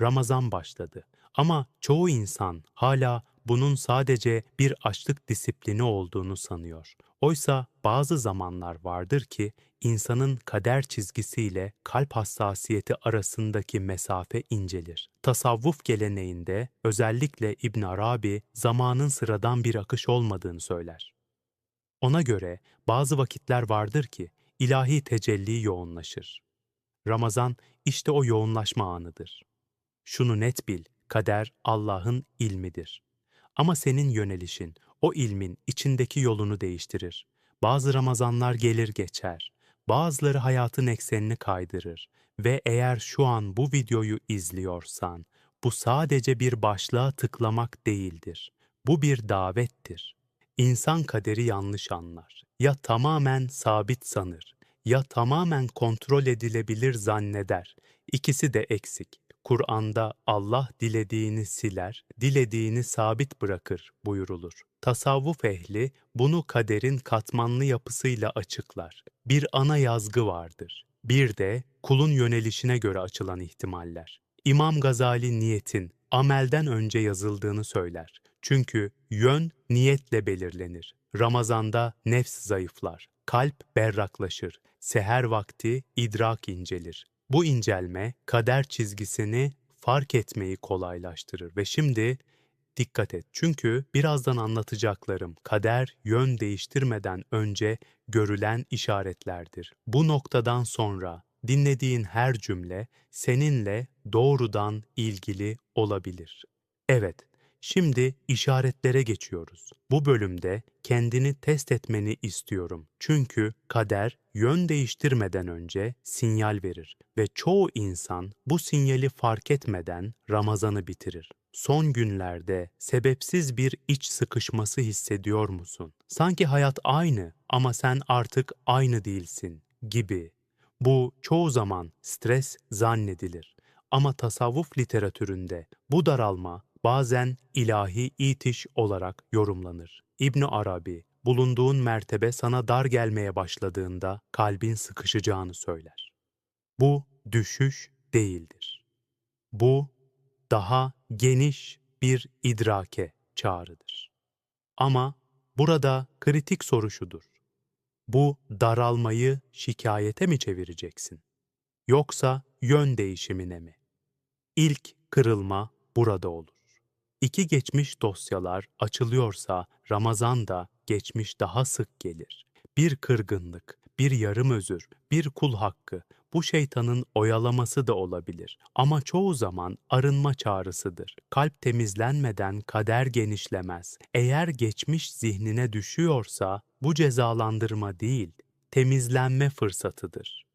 Ramazan başladı. Ama çoğu insan hala bunun sadece bir açlık disiplini olduğunu sanıyor. Oysa bazı zamanlar vardır ki insanın kader çizgisiyle kalp hassasiyeti arasındaki mesafe incelir. Tasavvuf geleneğinde özellikle İbn Arabi zamanın sıradan bir akış olmadığını söyler. Ona göre bazı vakitler vardır ki ilahi tecelli yoğunlaşır. Ramazan işte o yoğunlaşma anıdır. Şunu net bil, kader Allah'ın ilmidir. Ama senin yönelişin, o ilmin içindeki yolunu değiştirir. Bazı Ramazanlar gelir geçer, bazıları hayatın eksenini kaydırır ve eğer şu an bu videoyu izliyorsan, bu sadece bir başlığa tıklamak değildir. Bu bir davettir. İnsan kaderi yanlış anlar. Ya tamamen sabit sanır, ya tamamen kontrol edilebilir zanneder. İkisi de eksik. Kur'an'da Allah dilediğini siler, dilediğini sabit bırakır buyurulur. Tasavvuf ehli bunu kaderin katmanlı yapısıyla açıklar. Bir ana yazgı vardır. Bir de kulun yönelişine göre açılan ihtimaller. İmam Gazali niyetin amelden önce yazıldığını söyler. Çünkü yön niyetle belirlenir. Ramazanda nefs zayıflar, kalp berraklaşır, seher vakti idrak incelir. Bu incelme kader çizgisini fark etmeyi kolaylaştırır ve şimdi dikkat et. Çünkü birazdan anlatacaklarım kader yön değiştirmeden önce görülen işaretlerdir. Bu noktadan sonra dinlediğin her cümle seninle doğrudan ilgili olabilir. Evet, Şimdi işaretlere geçiyoruz. Bu bölümde kendini test etmeni istiyorum. Çünkü kader yön değiştirmeden önce sinyal verir ve çoğu insan bu sinyali fark etmeden Ramazan'ı bitirir. Son günlerde sebepsiz bir iç sıkışması hissediyor musun? Sanki hayat aynı ama sen artık aynı değilsin gibi. Bu çoğu zaman stres zannedilir. Ama tasavvuf literatüründe bu daralma bazen ilahi itiş olarak yorumlanır. İbn Arabi, bulunduğun mertebe sana dar gelmeye başladığında kalbin sıkışacağını söyler. Bu düşüş değildir. Bu daha geniş bir idrake çağrıdır. Ama burada kritik soru şudur. Bu daralmayı şikayete mi çevireceksin? Yoksa yön değişimine mi? İlk kırılma burada olur. İki geçmiş dosyalar açılıyorsa Ramazan da geçmiş daha sık gelir. Bir kırgınlık, bir yarım özür, bir kul hakkı, bu şeytanın oyalaması da olabilir. Ama çoğu zaman arınma çağrısıdır. Kalp temizlenmeden kader genişlemez. Eğer geçmiş zihnine düşüyorsa bu cezalandırma değil, temizlenme fırsatıdır.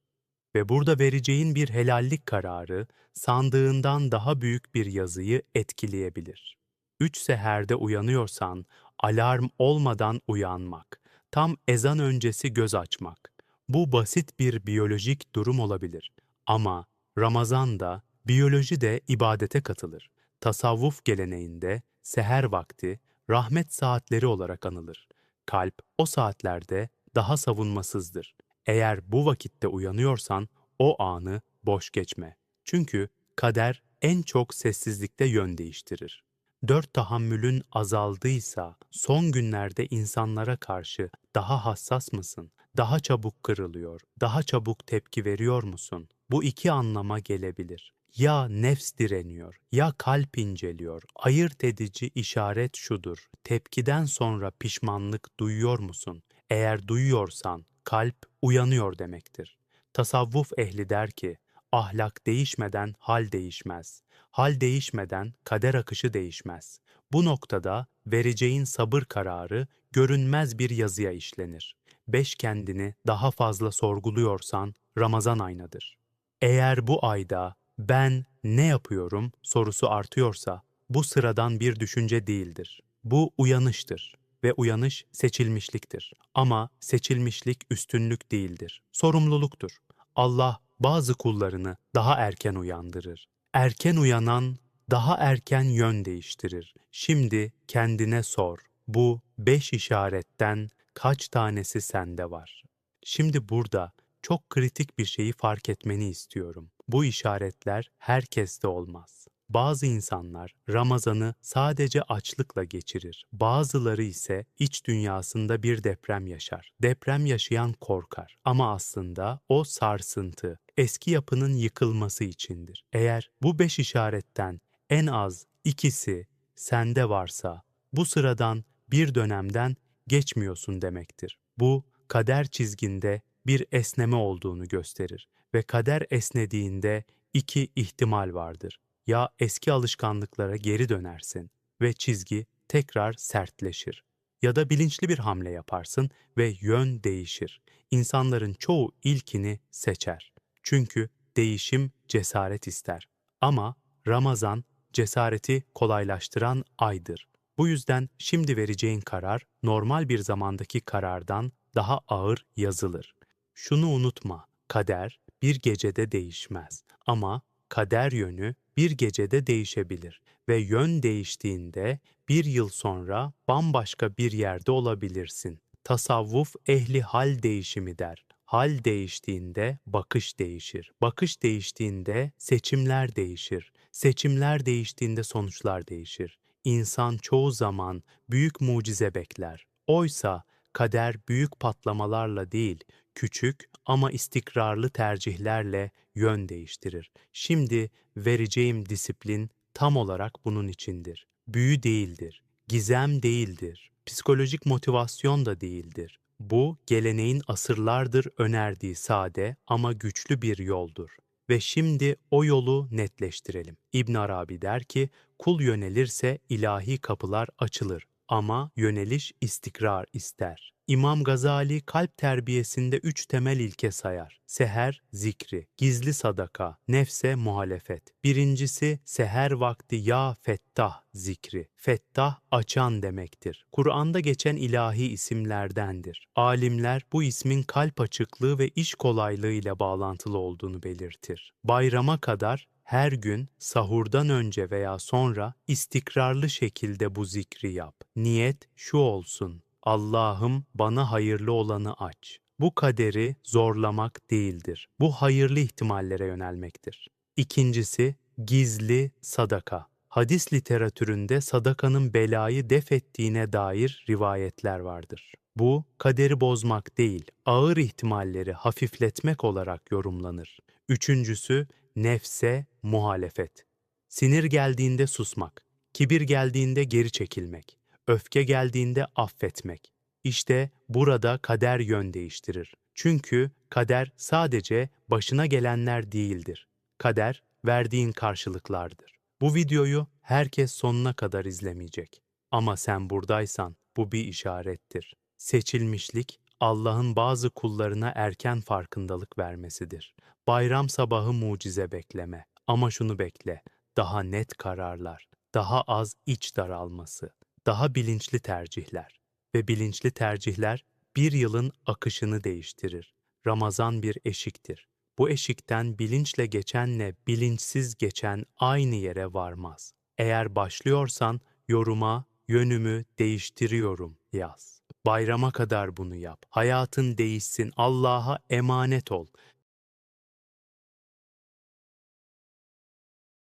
Ve burada vereceğin bir helallik kararı sandığından daha büyük bir yazıyı etkileyebilir. Üç seherde uyanıyorsan alarm olmadan uyanmak, tam ezan öncesi göz açmak. Bu basit bir biyolojik durum olabilir. Ama Ramazan'da biyoloji de ibadete katılır. Tasavvuf geleneğinde seher vakti rahmet saatleri olarak anılır. Kalp o saatlerde daha savunmasızdır. Eğer bu vakitte uyanıyorsan o anı boş geçme. Çünkü kader en çok sessizlikte yön değiştirir. Dört tahammülün azaldıysa son günlerde insanlara karşı daha hassas mısın? Daha çabuk kırılıyor, daha çabuk tepki veriyor musun? Bu iki anlama gelebilir. Ya nefs direniyor, ya kalp inceliyor. Ayırt edici işaret şudur. Tepkiden sonra pişmanlık duyuyor musun? Eğer duyuyorsan kalp uyanıyor demektir. Tasavvuf ehli der ki, ahlak değişmeden hal değişmez. Hal değişmeden kader akışı değişmez. Bu noktada vereceğin sabır kararı görünmez bir yazıya işlenir. Beş kendini daha fazla sorguluyorsan Ramazan aynadır. Eğer bu ayda ben ne yapıyorum sorusu artıyorsa bu sıradan bir düşünce değildir. Bu uyanıştır ve uyanış seçilmişliktir. Ama seçilmişlik üstünlük değildir. Sorumluluktur. Allah bazı kullarını daha erken uyandırır. Erken uyanan daha erken yön değiştirir. Şimdi kendine sor. Bu beş işaretten kaç tanesi sende var? Şimdi burada çok kritik bir şeyi fark etmeni istiyorum. Bu işaretler herkeste olmaz. Bazı insanlar Ramazan'ı sadece açlıkla geçirir. Bazıları ise iç dünyasında bir deprem yaşar. Deprem yaşayan korkar ama aslında o sarsıntı eski yapının yıkılması içindir. Eğer bu beş işaretten en az ikisi sende varsa bu sıradan bir dönemden geçmiyorsun demektir. Bu kader çizginde bir esneme olduğunu gösterir ve kader esnediğinde iki ihtimal vardır. Ya eski alışkanlıklara geri dönersin ve çizgi tekrar sertleşir ya da bilinçli bir hamle yaparsın ve yön değişir. İnsanların çoğu ilkini seçer. Çünkü değişim cesaret ister. Ama Ramazan cesareti kolaylaştıran aydır. Bu yüzden şimdi vereceğin karar normal bir zamandaki karardan daha ağır yazılır. Şunu unutma, kader bir gecede değişmez ama kader yönü bir gecede değişebilir ve yön değiştiğinde bir yıl sonra bambaşka bir yerde olabilirsin. Tasavvuf ehli hal değişimi der. Hal değiştiğinde bakış değişir. Bakış değiştiğinde seçimler değişir. Seçimler değiştiğinde sonuçlar değişir. İnsan çoğu zaman büyük mucize bekler. Oysa kader büyük patlamalarla değil, küçük ama istikrarlı tercihlerle yön değiştirir. Şimdi vereceğim disiplin tam olarak bunun içindir. Büyü değildir, gizem değildir, psikolojik motivasyon da değildir. Bu geleneğin asırlardır önerdiği sade ama güçlü bir yoldur. Ve şimdi o yolu netleştirelim. İbn Arabi der ki, kul yönelirse ilahi kapılar açılır ama yöneliş istikrar ister. İmam Gazali kalp terbiyesinde üç temel ilke sayar. Seher, zikri, gizli sadaka, nefse muhalefet. Birincisi seher vakti ya fettah zikri. Fettah açan demektir. Kur'an'da geçen ilahi isimlerdendir. Alimler bu ismin kalp açıklığı ve iş kolaylığı ile bağlantılı olduğunu belirtir. Bayrama kadar her gün sahurdan önce veya sonra istikrarlı şekilde bu zikri yap. Niyet şu olsun. Allah'ım bana hayırlı olanı aç. Bu kaderi zorlamak değildir. Bu hayırlı ihtimallere yönelmektir. İkincisi gizli sadaka. Hadis literatüründe sadakanın belayı def ettiğine dair rivayetler vardır. Bu kaderi bozmak değil, ağır ihtimalleri hafifletmek olarak yorumlanır. Üçüncüsü nefse muhalefet. Sinir geldiğinde susmak, kibir geldiğinde geri çekilmek, öfke geldiğinde affetmek. İşte burada kader yön değiştirir. Çünkü kader sadece başına gelenler değildir. Kader verdiğin karşılıklardır. Bu videoyu herkes sonuna kadar izlemeyecek. Ama sen buradaysan bu bir işarettir. Seçilmişlik Allah'ın bazı kullarına erken farkındalık vermesidir. Bayram sabahı mucize bekleme. Ama şunu bekle, daha net kararlar, daha az iç daralması, daha bilinçli tercihler. Ve bilinçli tercihler bir yılın akışını değiştirir. Ramazan bir eşiktir. Bu eşikten bilinçle geçenle bilinçsiz geçen aynı yere varmaz. Eğer başlıyorsan yoruma yönümü değiştiriyorum yaz. Bayrama kadar bunu yap. Hayatın değişsin. Allah'a emanet ol.